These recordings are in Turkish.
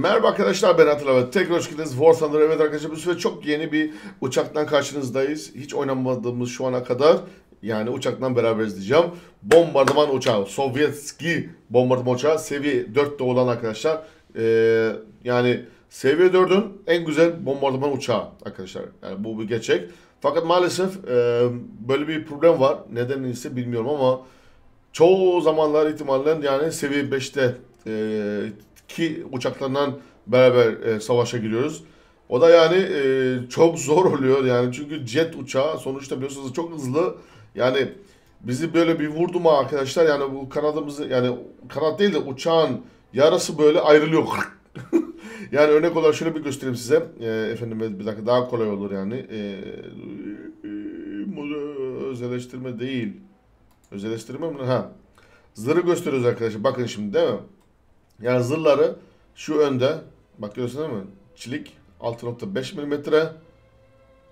Merhaba arkadaşlar ben ve tekrar hoş geldiniz. War Thunder evet arkadaşlar bu sefer çok yeni bir uçaktan karşınızdayız. Hiç oynamadığımız şu ana kadar yani uçaktan beraber izleyeceğim. Bombardıman uçağı, Sovyetski bombardıman uçağı seviye 4'te olan arkadaşlar. Ee, yani seviye 4'ün en güzel bombardıman uçağı arkadaşlar. Yani bu bir gerçek. Fakat maalesef e, böyle bir problem var. Neden ise bilmiyorum ama çoğu zamanlar ihtimalen yani seviye 5'te e, ki uçaklarından beraber e, savaşa giriyoruz. O da yani e, çok zor oluyor yani çünkü jet uçağı sonuçta biliyorsunuz çok hızlı. Yani bizi böyle bir vurdu mu arkadaşlar yani bu kanadımızı yani kanat değil de uçağın yarısı böyle ayrılıyor. yani örnek olarak şöyle bir göstereyim size. E, efendim bir dakika daha kolay olur yani. E, özelleştirme değil. Özelleştirme mi? Ha. Zırhı gösteriyoruz arkadaşlar. Bakın şimdi değil mi? Yani zırhları şu önde. Bak değil mi? Çelik 6.5 mm.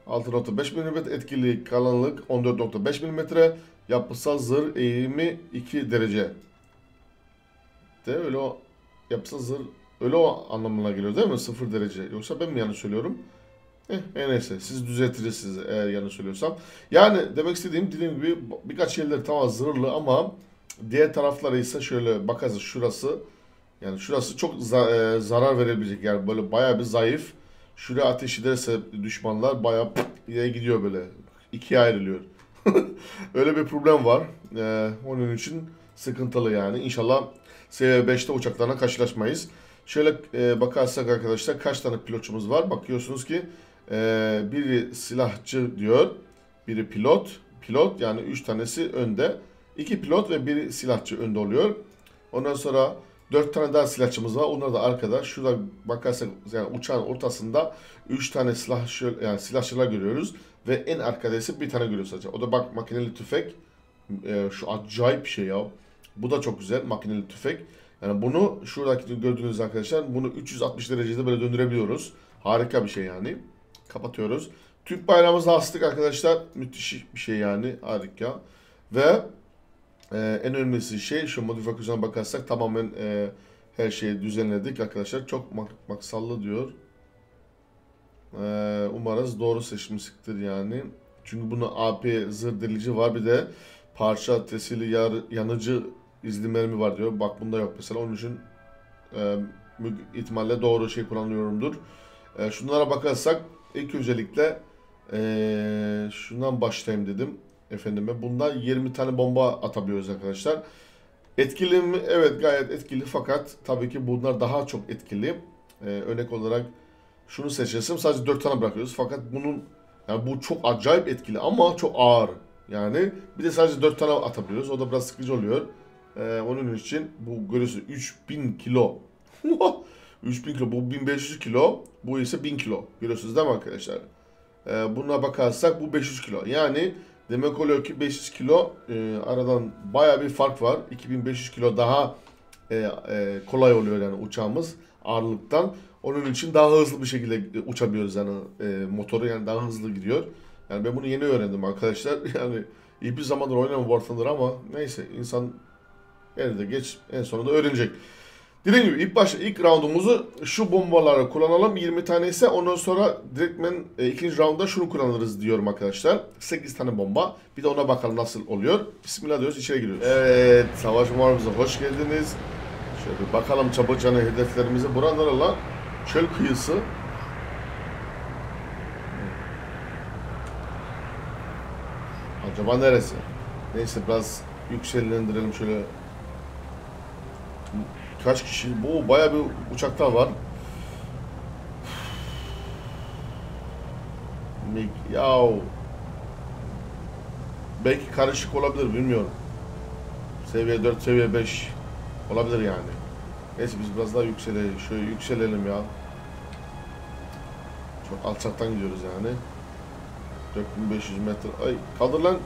6.5 mm etkili kalınlık 14.5 mm. Yapısal zırh eğimi 2 derece. De öyle o yapısal zırh öyle o anlamına geliyor değil mi? 0 derece. Yoksa ben mi yanlış söylüyorum? Eh, e neyse siz düzeltiriz eğer yanlış söylüyorsam. Yani demek istediğim dediğim gibi birkaç şeyler tamam zırhlı ama diğer tarafları ise şöyle bakarız şurası yani şurası çok za- e, zarar verebilecek yani böyle bayağı bir zayıf. Şuraya ateş ederse düşmanlar bayağı ileri gidiyor böyle. ikiye ayrılıyor. Öyle bir problem var. Ee, onun için sıkıntılı yani. İnşallah SV5'te uçaklarla karşılaşmayız. Şöyle e, bakarsak arkadaşlar kaç tane pilotçumuz var? Bakıyorsunuz ki e, biri silahçı diyor. Biri pilot. Pilot yani 3 tanesi önde. 2 pilot ve biri silahçı önde oluyor. Ondan sonra 4 tane daha silahçımız var. Onlar da arkada. Şurada bakarsak yani uçağın ortasında 3 tane silah yani silahçılar görüyoruz ve en arkada ise bir tane görüyoruz sadece. O da bak makineli tüfek. Ee, şu acayip bir şey ya. Bu da çok güzel makineli tüfek. Yani bunu şuradaki gördüğünüz arkadaşlar bunu 360 derecede böyle döndürebiliyoruz. Harika bir şey yani. Kapatıyoruz. Türk bayrağımızı astık arkadaşlar. Müthiş bir şey yani. Harika. Ve ee, en önemlisi şey şu modifikasyona bakarsak tamamen e, her şeyi düzenledik arkadaşlar. Çok mak maksallı diyor. Ee, umarız doğru seçmişsiktir yani. Çünkü bunu AP zırh delici var bir de parça tesili yar, yanıcı izli var diyor. Bak bunda yok mesela onun için e, ihtimalle doğru şey kullanıyorumdur. E, şunlara bakarsak ilk öncelikle e, şundan başlayayım dedim efendime. Bundan 20 tane bomba atabiliyoruz arkadaşlar. Etkili mi? Evet gayet etkili fakat tabii ki bunlar daha çok etkili. Ee, örnek olarak şunu seçersem sadece 4 tane bırakıyoruz. Fakat bunun yani bu çok acayip etkili ama çok ağır. Yani bir de sadece 4 tane atabiliyoruz. O da biraz sıkıcı oluyor. Ee, onun için bu görüyorsunuz 3000 kilo. 3000 kilo bu 1500 kilo. Bu ise 1000 kilo. Görüyorsunuz değil mi arkadaşlar? Ee, buna bakarsak bu 500 kilo. Yani Demek oluyor ki 500 kilo e, aradan baya bir fark var. 2500 kilo daha e, e, kolay oluyor yani uçağımız ağırlıktan. Onun için daha hızlı bir şekilde uçabiliyoruz yani e, motoru yani daha hızlı gidiyor. Yani ben bunu yeni öğrendim arkadaşlar. Yani iyi bir zamandır oynamam War Thunder ama neyse insan elde geç en sonunda öğrenecek. Dediğim gibi ilk baş ilk roundumuzu şu bombaları kullanalım. 20 tane ise ondan sonra direktmen e, ikinci roundda şunu kullanırız diyorum arkadaşlar. 8 tane bomba. Bir de ona bakalım nasıl oluyor. Bismillah diyoruz içeri giriyoruz. Evet savaş muharebimize hoş geldiniz. Şöyle bir bakalım çabucana hedeflerimize. Buralar lan çöl kıyısı. Acaba neresi? Neyse biraz yüksellendirelim şöyle Kaç kişi? Bu baya bir uçakta var. Yav. Belki karışık olabilir bilmiyorum. Seviye 4, seviye 5 olabilir yani. Neyse biz biraz daha yükselelim. Şöyle yükselelim ya. Çok alçaktan gidiyoruz yani. 4500 metre. Ay kaldır lan.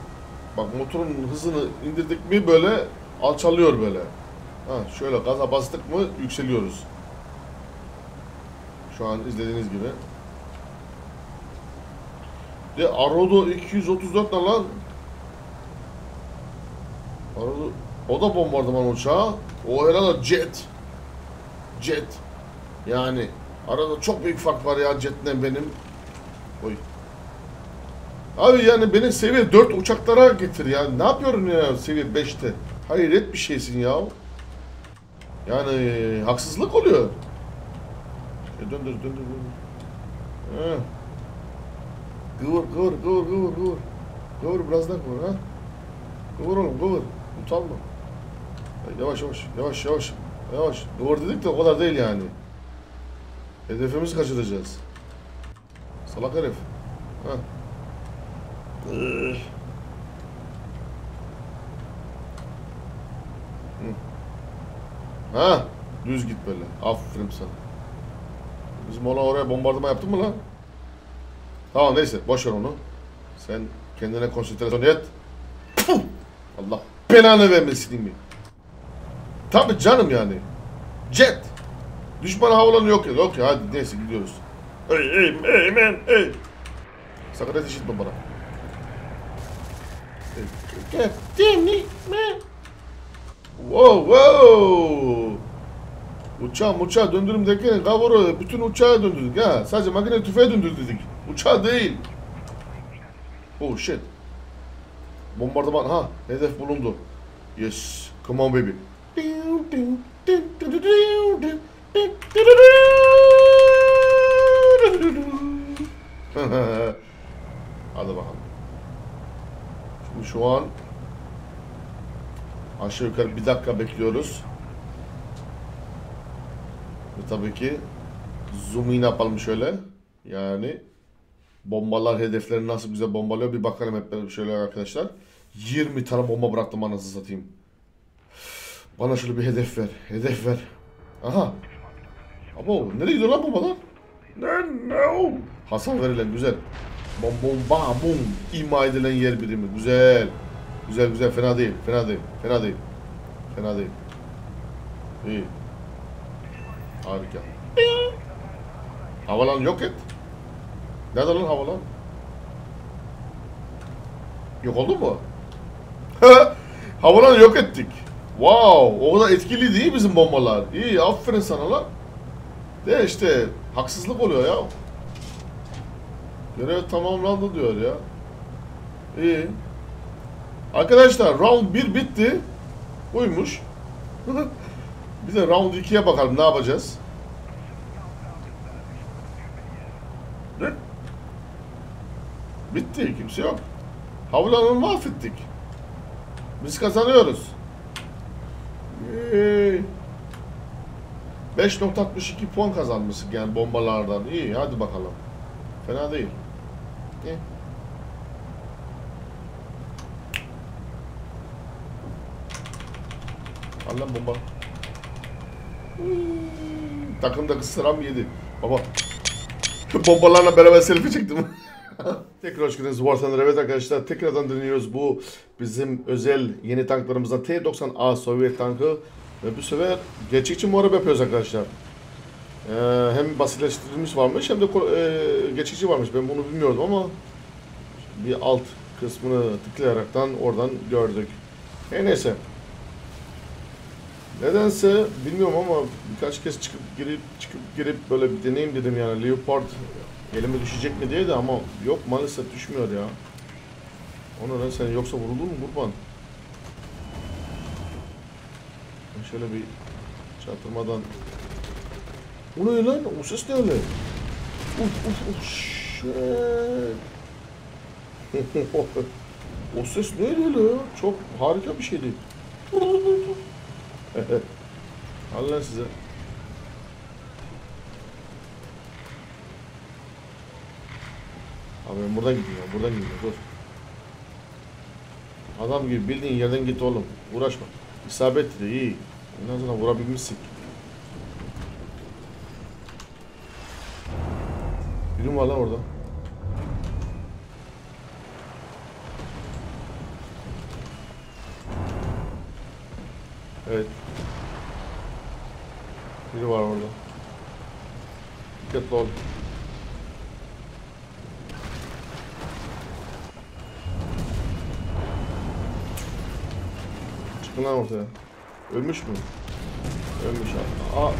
Bak motorun hızını indirdik mi böyle alçalıyor böyle. Ha, şöyle gaza bastık mı yükseliyoruz. Şu an izlediğiniz gibi. De Arodo 234 ne lan? Arodo o da bombardıman uçağı. O herhalde jet. Jet. Yani arada çok büyük fark var ya Jet'le benim. Oy. Abi yani beni seviye 4 uçaklara getir ya. Ne yapıyorum ya seviye 5'te? Hayret bir şeysin ya. Yani haksızlık oluyor. E döndür döndür döndür. He. Kıvır kıvır kıvır kıvır kıvır. Kıvır biraz kıvır ha. Kıvır oğlum kıvır. Utanma. Yavaş yavaş yavaş yavaş. Yavaş. Kıvır dedik de o kadar değil yani. Hedefimizi kaçıracağız. Salak herif. Ha. Üh. Hı. Ha, düz git böyle. Aferin sana. Bizim ona oraya bombardıman yaptın mı lan? Tamam neyse boş ver onu. Sen kendine konsantrasyon et. Allah belanı vermesin mi? Tabii canım yani. Jet. Düşman havalanı yok ya. Yok ya hadi neyse gidiyoruz. Ey ey ey man ey. Sakın ateş etme bana. God damn it man. Wow wow. Uçağı uçağı döndürüm derken kavuru bütün uçağı döndürdük ha. Sadece makine tüfeği döndürdük. Uçağı değil. Oh shit. Bombardıman ha hedef bulundu. Yes. Come on baby. Hadi bakalım. Şimdi şu an aşağı yukarı bir dakika bekliyoruz. Ve tabii ki zoom in yapalım şöyle. Yani bombalar hedefleri nasıl güzel bombalıyor bir bakalım hep beraber şöyle arkadaşlar. 20 tane bomba bıraktım anasını satayım. Bana şöyle bir hedef ver. Hedef ver. Aha. Abo nereye gidiyor lan bombalar? Ne no. Hasar verilen güzel. Bom bom bam bum. İma edilen yer birimi. Güzel. Güzel güzel fena değil. Fena değil. Fena değil. Fena değil. İyi. Harika. Havalan yok et. Nerede lan havalan? Yok oldu mu? havalan yok ettik. Wow, o kadar etkili değil bizim bombalar. İyi, aferin sana lan. De işte haksızlık oluyor ya. Görev tamamlandı diyor ya. İyi. Arkadaşlar round 1 bitti. Buymuş. Bir de round 2'ye bakalım ne yapacağız. Ne? Bitti kimse yok. Havlanı mahvettik. Biz kazanıyoruz. Yay. 5.62 puan kazanmışsın yani bombalardan. İyi hadi bakalım. Fena değil. İyi. Al lan bomba. Takımdaki sıram yedi. Baba. Bombalarla beraber selfie çektim. Tekrar hoş geldiniz War Thunder. Evet arkadaşlar tekrardan dönüyoruz. Bu bizim özel yeni tanklarımızdan T-90A Sovyet tankı. Ve bu sefer gerçekçi muharebe yapıyoruz arkadaşlar. Ee, hem basitleştirilmiş varmış hem de e, geçici varmış. Ben bunu bilmiyordum ama bir alt kısmını tıklayaraktan oradan gördük. E neyse. Nedense bilmiyorum ama birkaç kez çıkıp girip çıkıp girip böyle bir deneyim dedim yani Leopard elime düşecek mi diye de ama yok maalesef düşmüyor ya. Onu lan sen yoksa vuruldun mu kurban? Şöyle bir çatırmadan o ne lan? O ses ne öyle? Uf uf uf shit. o ses ne öyle ya? Çok harika bir şeydi. Al lan size. Abi ben buradan gidiyorum, buradan gidiyorum. Dur. Adam gibi bildiğin yerden git oğlum. Uğraşma. İsabet de iyi. En azından vurabilmişsin. Birim var lan orada. Evet. Biri var orada. Dikkatli ol. Çıkın lan ortaya. Ölmüş mü? Ölmüş abi. Aa.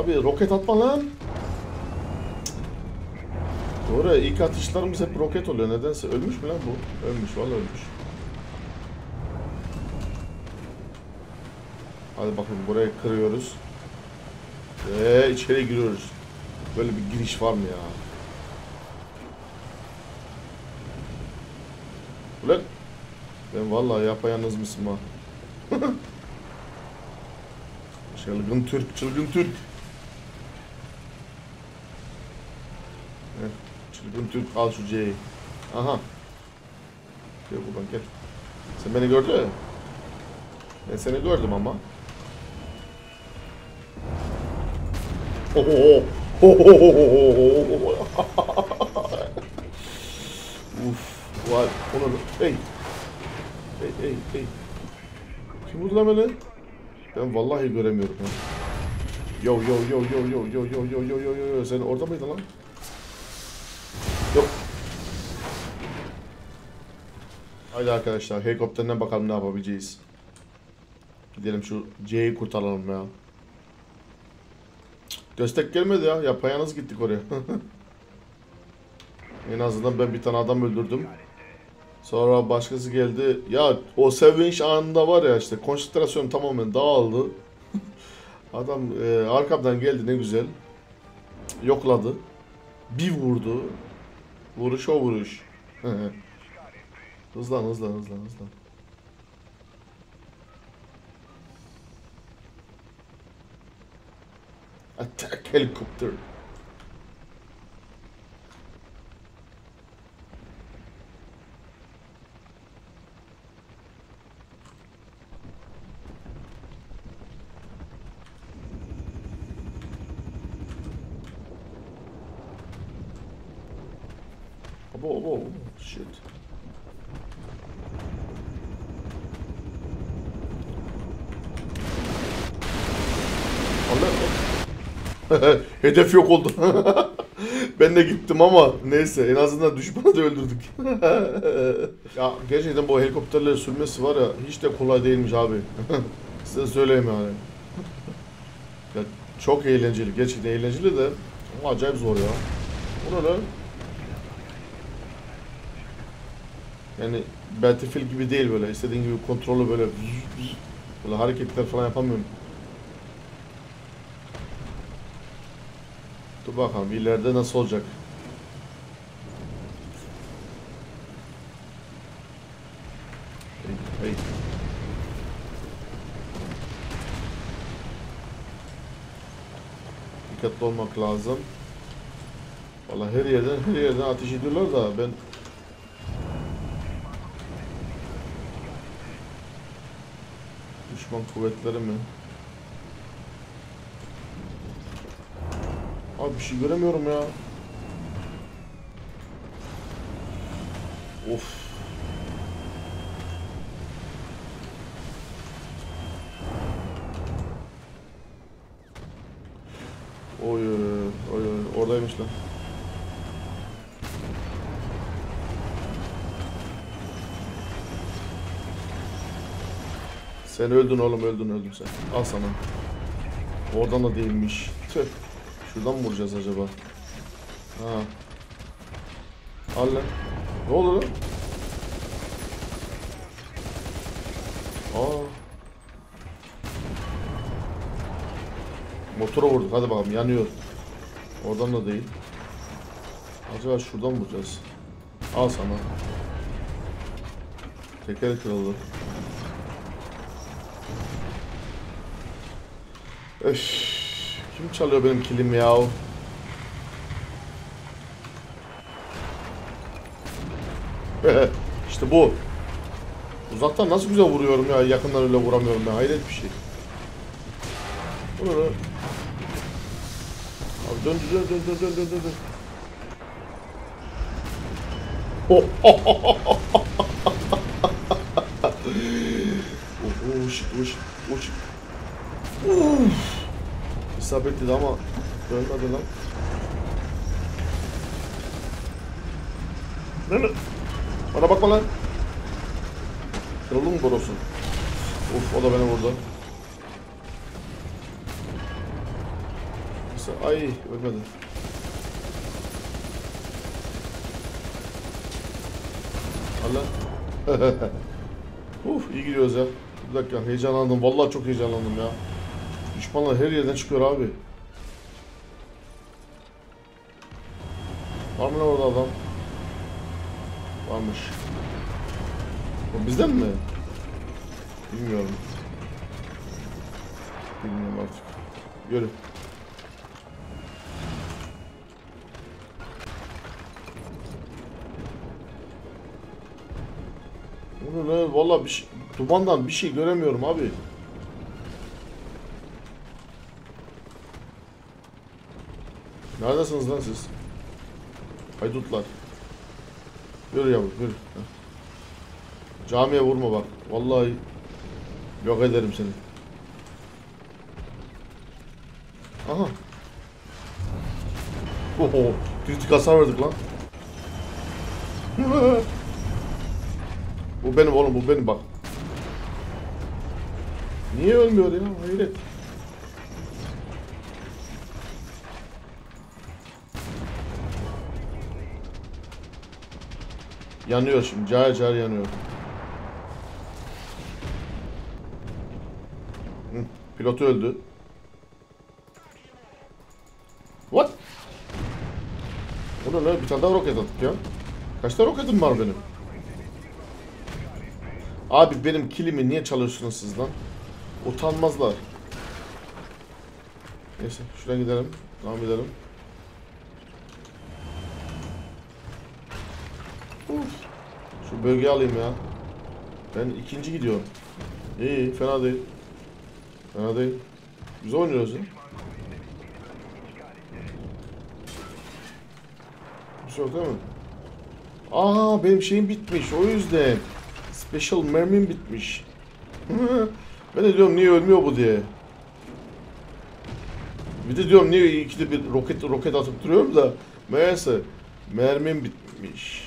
Abi roket atma lan. Doğru ilk atışlarımız hep roket oluyor nedense. Ölmüş mü lan bu? Ölmüş vallahi ölmüş. Hadi bakın burayı kırıyoruz. Ve içeri giriyoruz. Böyle bir giriş var mı ya? Ulan ben vallahi yapayalnız mısın ha? çılgın Türk, çılgın Türk. Çılgın Türk al şu C'yi. Aha. Gel buradan gel. Sen beni gördün? Ben seni gördüm ama. Oho. Uf. Var. Onu hey. Hey hey hey. Kim vurdu lan beni? Ben vallahi göremiyorum ya. Yo yo yo yo yo yo yo yo yo yo yo yo sen orada mıydın lan? Yok. Haydi arkadaşlar helikopterden bakalım ne yapabileceğiz. Gidelim şu C'yi kurtaralım ya. Destek gelmedi ya. Yapayalnız gittik oraya. en azından ben bir tane adam öldürdüm. Sonra başkası geldi. Ya o sevinç anında var ya işte konsantrasyon tamamen dağıldı. Adam e, arkamdan geldi ne güzel. Yokladı. Bir vurdu. Vuruş o vuruş. hızlan hızlan hızlan hızlan. Attack helicopter. Whoa, whoa. Hedef yok oldu. ben de gittim ama neyse en azından düşmanı da öldürdük. ya gerçekten bu helikopterleri sürmesi var ya hiç de kolay değilmiş abi. Size söyleyeyim yani. Ya çok eğlenceli. Gerçekten eğlenceli de ama acayip zor ya. Bu ne lan? Yani Battlefield gibi değil böyle. istediğin gibi kontrolü böyle böyle hareketler falan yapamıyorum. Dur bakalım ileride nasıl olacak. Hey, hey. Dikkatli olmak lazım. Vallahi her yerden her yerden ateş ediyorlar da ben Düşman kuvvetleri mi? Abi bir şey göremiyorum ya. Of. Oy oy oy oradaymış lan. Sen öldün oğlum öldün öldün sen. Al sana. Oradan da değilmiş. Tüh. Şuradan mı vuracağız acaba? Ha. Al lan. Ne oldu lan? Aa. Motora vurduk hadi bakalım yanıyor. Oradan da değil. Acaba şuradan vuracağız? Al sana. Teker kırıldı. Öf. Kim çalıyor benim kilimi ya? işte bu. Uzaktan nasıl güzel vuruyorum ya. Yakından öyle vuramıyorum ya. Hayret bir şey. Bu ne lan? Abi dön dön dön dön dön dön dön. Oh, oh, oh, oh, oh, oh. oh, oh. İsabetliydi ama dönmedi lan. Lan? Bana bakma lan. Kırıldı mı borusu? Uf o da beni vurdu. Ay ölmedi. Allah. Uf iyi gidiyoruz ya. Bir dakika heyecanlandım. Vallahi çok heyecanlandım ya. Düşmanlar her yerden çıkıyor abi. Var mı orada adam? Varmış. O bizden mi? Bilmiyorum. Bilmiyorum artık. Yürü. Bunu ne? Valla bir şey, dumandan bir şey göremiyorum abi. Neredesiniz lan siz? Haydutlar. Yürü yavrum yürü. Camiye vurma bak. Vallahi yok ederim seni. Aha. Oho. Kritik hasar verdik lan. bu benim oğlum bu benim bak. Niye ölmüyor ya? Hayret. Yanıyor şimdi. Cayır cayır yanıyor. Hı, pilotu öldü. What? O ne lan? Bir tane daha roket attık ya. Kaç tane roketim var benim? Abi benim kilimi niye çalıyorsunuz siz lan? Utanmazlar. Neyse şuradan gidelim. Devam edelim. Şu bölgeyi alayım ya. Ben ikinci gidiyorum. İyi, fena değil. Fena değil. Güzel oynuyoruz ya. Bir şey yok değil mi? Aa benim şeyim bitmiş o yüzden. Special mermim bitmiş. ben de diyorum niye ölmüyor bu diye. Bir de diyorum niye ikide bir roket roket atıp duruyorum da meğerse mermim bitmiş.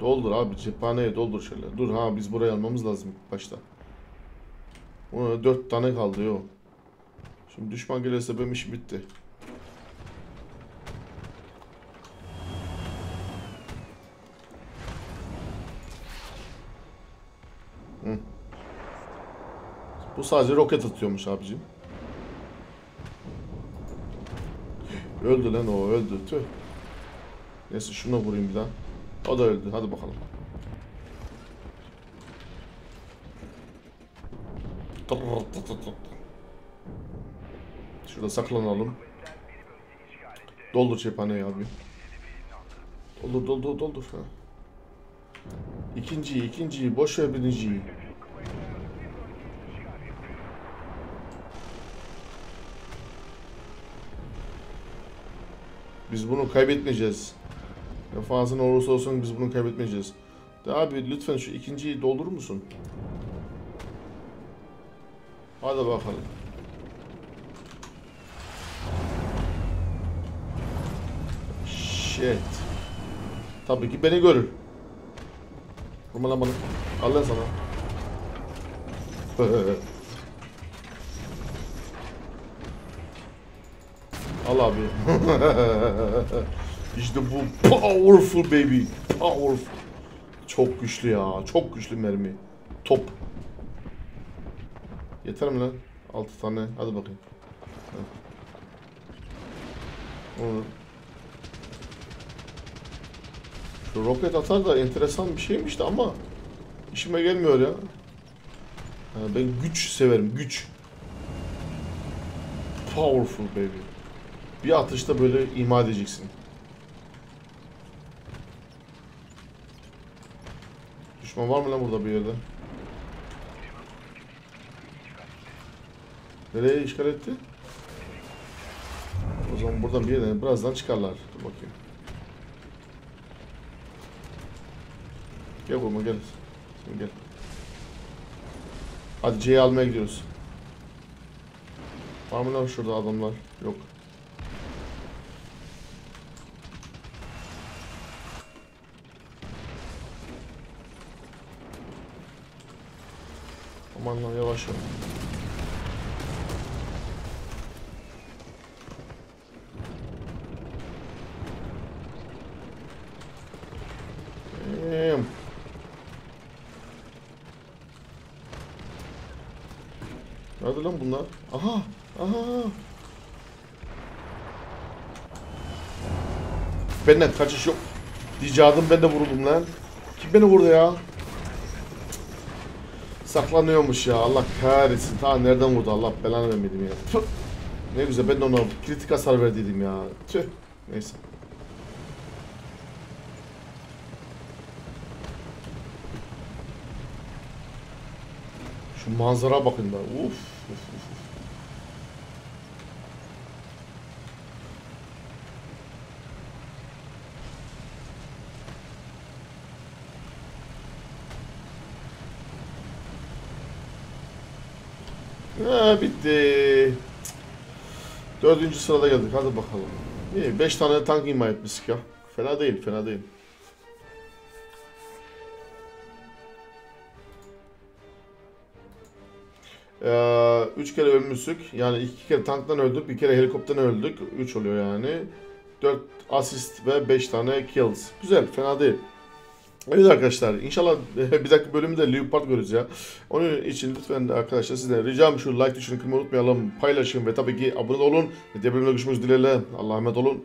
Doldur abi cephaneye doldur şöyle. Dur ha biz burayı almamız lazım başta. Ona dört tane kaldı yok. Şimdi düşman gelirse benim işim bitti. Hı. Bu sadece roket atıyormuş abicim. Öldü lan o öldü. Tüh. Neyse şuna vurayım bir daha. O da öldü. Hadi bakalım. Şurada saklanalım. Doldur cephaneyi abi. Doldur doldur doldur. Ha. İkinciyi ikinciyi boş ver birinciyi. Biz bunu kaybetmeyeceğiz. Ne fazla olursa olsun biz bunu kaybetmeyeceğiz. De abi lütfen şu ikinciyi doldurur musun? Hadi bakalım. Shit. Tabii ki beni görür. Vurma lan bana. Al lan sana. Al abi. işte bu powerful baby. Powerful. Çok güçlü ya. Çok güçlü mermi. Top. Yeter mi lan? 6 tane. Hadi bakayım. Şu roket atar da enteresan bir şeymiş de ama işime gelmiyor ya. Ben güç severim. Güç. Powerful baby. Bir atışta böyle ima edeceksin. Düşman var mı lan burada bir yerde? Nereye işgal etti? O zaman buradan bir yerden birazdan çıkarlar. Dur bakayım. Gel burma gel. Sen gel. Hadi C'yi almaya gidiyoruz. Var mı lan şurada adamlar? Yok. aman lan yavaş ol. Nerede lan bunlar? Aha! Aha! Benden kaçış yok. Dicadım ben de vuruldum lan. Kim beni vurdu ya? Saklanıyormuş ya. Allah kahretsin. Ta nereden vurdu Allah belanı vermedim ya. Tüh. Ne güzel ben de ona kritik hasar verdiydim ya. Tüh. Neyse. Şu manzara bakın da. Uf. uf, uf, Ha, bitti. Dördüncü sırada geldik. Hadi bakalım. İyi. Beş tane tank imha etmiştik ya. Fena değil, fena değil. Ee, üç kere ölmüştük. Yani iki kere tanktan öldük, bir kere helikopterden öldük. Üç oluyor yani. Dört asist ve beş tane kills. Güzel, fena değil. Evet arkadaşlar inşallah bir dakika bölümde Leopard görürüz ya. Onun için lütfen arkadaşlar sizden ricam şu like tuşunu kırmayı unutmayalım. Paylaşın ve tabii ki abone olun. Diğer bölümde görüşmek dileğiyle. Allah'a emanet olun.